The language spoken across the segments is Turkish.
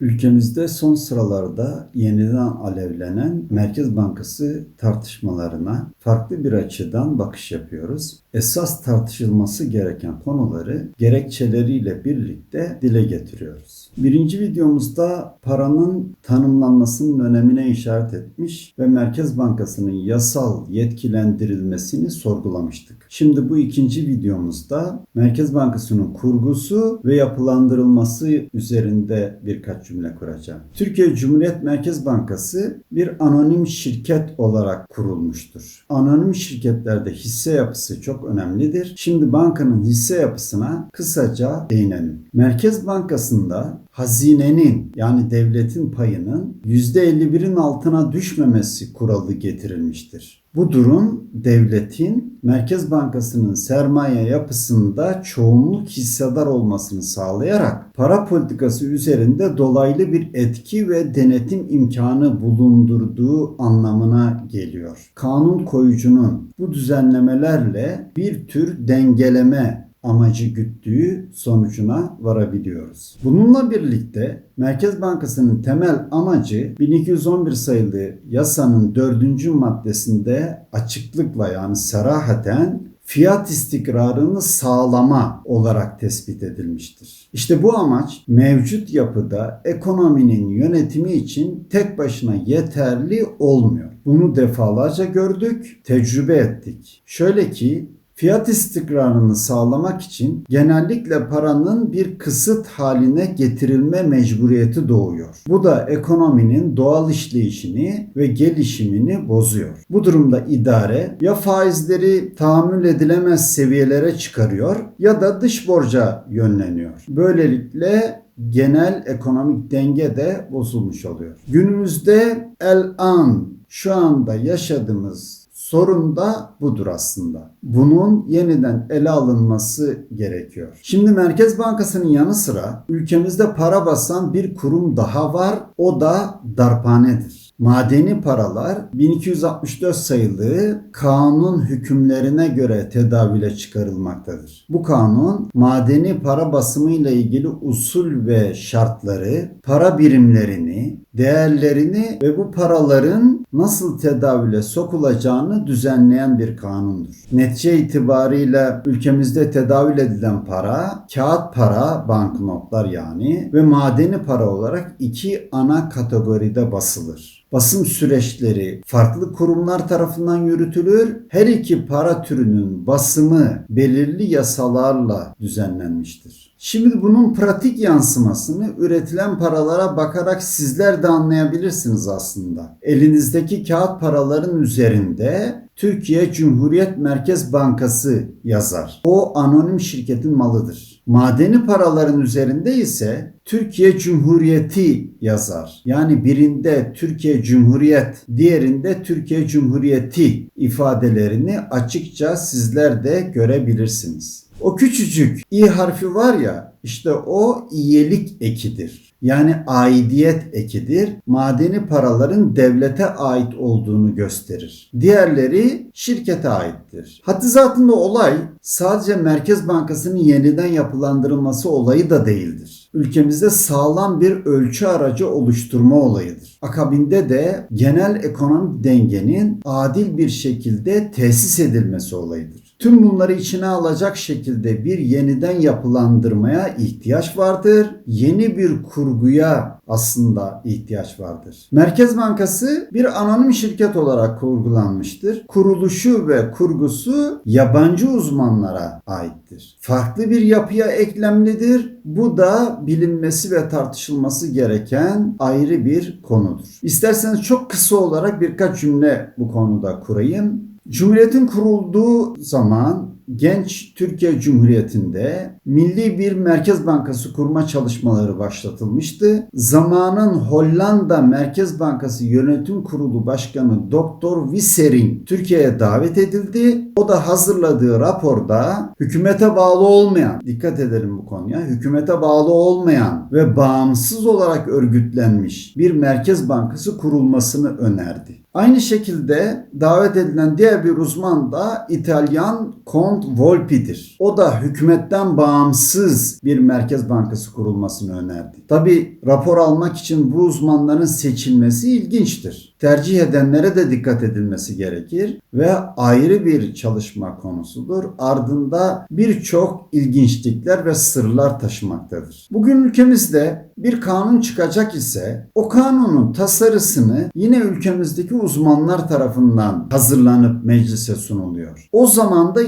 Ülkemizde son sıralarda yeniden alevlenen Merkez Bankası tartışmalarına farklı bir açıdan bakış yapıyoruz. Esas tartışılması gereken konuları gerekçeleriyle birlikte dile getiriyoruz. Birinci videomuzda paranın tanımlanmasının önemine işaret etmiş ve Merkez Bankası'nın yasal yetkilendirilmesini sorgulamıştık. Şimdi bu ikinci videomuzda Merkez Bankası'nın kurgusu ve yapılandırılması üzerinde birkaç cümle kuracağım. Türkiye Cumhuriyet Merkez Bankası bir anonim şirket olarak kurulmuştur. Anonim şirketlerde hisse yapısı çok önemlidir. Şimdi bankanın hisse yapısına kısaca değinelim. Merkez Bankası'nda hazinenin yani devletin payının %51'in altına düşmemesi kuralı getirilmiştir. Bu durum devletin Merkez Bankası'nın sermaye yapısında çoğunluk hissedar olmasını sağlayarak para politikası üzerinde dolaylı bir etki ve denetim imkanı bulundurduğu anlamına geliyor. Kanun koyucunun bu düzenlemelerle bir tür dengeleme amacı güttüğü sonucuna varabiliyoruz. Bununla birlikte Merkez Bankası'nın temel amacı 1211 sayılı yasanın dördüncü maddesinde açıklıkla yani sarahaten fiyat istikrarını sağlama olarak tespit edilmiştir. İşte bu amaç mevcut yapıda ekonominin yönetimi için tek başına yeterli olmuyor. Bunu defalarca gördük, tecrübe ettik. Şöyle ki Fiyat istikrarını sağlamak için genellikle paranın bir kısıt haline getirilme mecburiyeti doğuyor. Bu da ekonominin doğal işleyişini ve gelişimini bozuyor. Bu durumda idare ya faizleri tahammül edilemez seviyelere çıkarıyor ya da dış borca yönleniyor. Böylelikle genel ekonomik denge de bozulmuş oluyor. Günümüzde el an şu anda yaşadığımız Sorun da budur aslında. Bunun yeniden ele alınması gerekiyor. Şimdi Merkez Bankası'nın yanı sıra ülkemizde para basan bir kurum daha var. O da darphanedir. Madeni paralar 1264 sayılı kanun hükümlerine göre tedavüle çıkarılmaktadır. Bu kanun madeni para basımı ile ilgili usul ve şartları, para birimlerini, değerlerini ve bu paraların nasıl tedavüle sokulacağını düzenleyen bir kanundur. Netice itibariyle ülkemizde tedavül edilen para, kağıt para, banknotlar yani ve madeni para olarak iki ana kategoride basılır. Basım süreçleri farklı kurumlar tarafından yürütülür. Her iki para türünün basımı belirli yasalarla düzenlenmiştir. Şimdi bunun pratik yansımasını üretilen paralara bakarak sizler de anlayabilirsiniz aslında. Elinizdeki kağıt paraların üzerinde Türkiye Cumhuriyet Merkez Bankası yazar. O anonim şirketin malıdır. Madeni paraların üzerinde ise Türkiye Cumhuriyeti yazar. Yani birinde Türkiye Cumhuriyet, diğerinde Türkiye Cumhuriyeti ifadelerini açıkça sizler de görebilirsiniz. O küçücük i harfi var ya işte o iyelik ekidir. Yani aidiyet ekidir. Madeni paraların devlete ait olduğunu gösterir. Diğerleri şirkete aittir. Haddi olay sadece Merkez Bankası'nın yeniden yapılandırılması olayı da değildir. Ülkemizde sağlam bir ölçü aracı oluşturma olayıdır. Akabinde de genel ekonomik dengenin adil bir şekilde tesis edilmesi olayıdır. Tüm bunları içine alacak şekilde bir yeniden yapılandırmaya ihtiyaç vardır. Yeni bir kurguya aslında ihtiyaç vardır. Merkez Bankası bir anonim şirket olarak kurgulanmıştır. Kuruluşu ve kurgusu yabancı uzmanlara aittir. Farklı bir yapıya eklemlidir. Bu da bilinmesi ve tartışılması gereken ayrı bir konudur. İsterseniz çok kısa olarak birkaç cümle bu konuda kurayım. Cumhuriyetin kurulduğu zaman genç Türkiye Cumhuriyeti'nde milli bir merkez bankası kurma çalışmaları başlatılmıştı. Zamanın Hollanda Merkez Bankası Yönetim Kurulu Başkanı Doktor Visser'in Türkiye'ye davet edildi. O da hazırladığı raporda hükümete bağlı olmayan, dikkat edelim bu konuya, hükümete bağlı olmayan ve bağımsız olarak örgütlenmiş bir merkez bankası kurulmasını önerdi. Aynı şekilde davet edilen diğer bir uzman da İtalyan Kont Volpi'dir. O da hükümetten bağımsız bir merkez bankası kurulmasını önerdi. Tabi rapor almak için bu uzmanların seçilmesi ilginçtir. Tercih edenlere de dikkat edilmesi gerekir ve ayrı bir çalışma konusudur. Ardında birçok ilginçlikler ve sırlar taşımaktadır. Bugün ülkemizde bir kanun çıkacak ise o kanunun tasarısını yine ülkemizdeki uzmanlar tarafından hazırlanıp meclise sunuluyor. O zamanda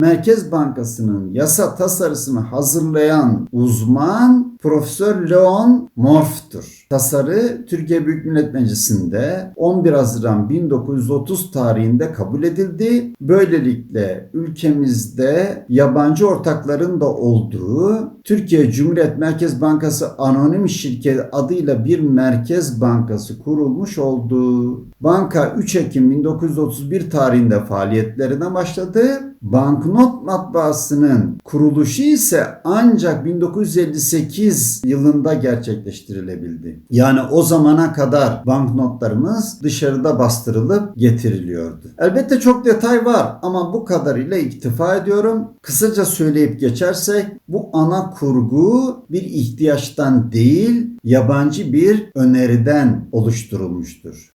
Merkez Bankası'nın yasa tasarısını hazırlayan uzman Profesör Leon Morf'tur. Tasarı Türkiye Büyük Millet Meclisi'nde 11 Haziran 1930 tarihinde kabul edildi. Böylelikle ülkemizde yabancı ortakların da olduğu Türkiye Cumhuriyet Merkez Bankası Anonim Şirket adıyla bir merkez bankası kurulmuş oldu. Banka 3 Ekim 1931 tarihinde faaliyetlerine başladı. Banknot matbaasının kuruluşu ise ancak 1958 yılında gerçekleştirilebildi. Yani o zamana kadar banknotlarımız dışarıda bastırılıp getiriliyordu. Elbette çok detay var ama bu kadarıyla iktifa ediyorum. Kısaca söyleyip geçersek bu ana kurgu bir ihtiyaçtan değil yabancı bir öneriden oluşturulmuştur.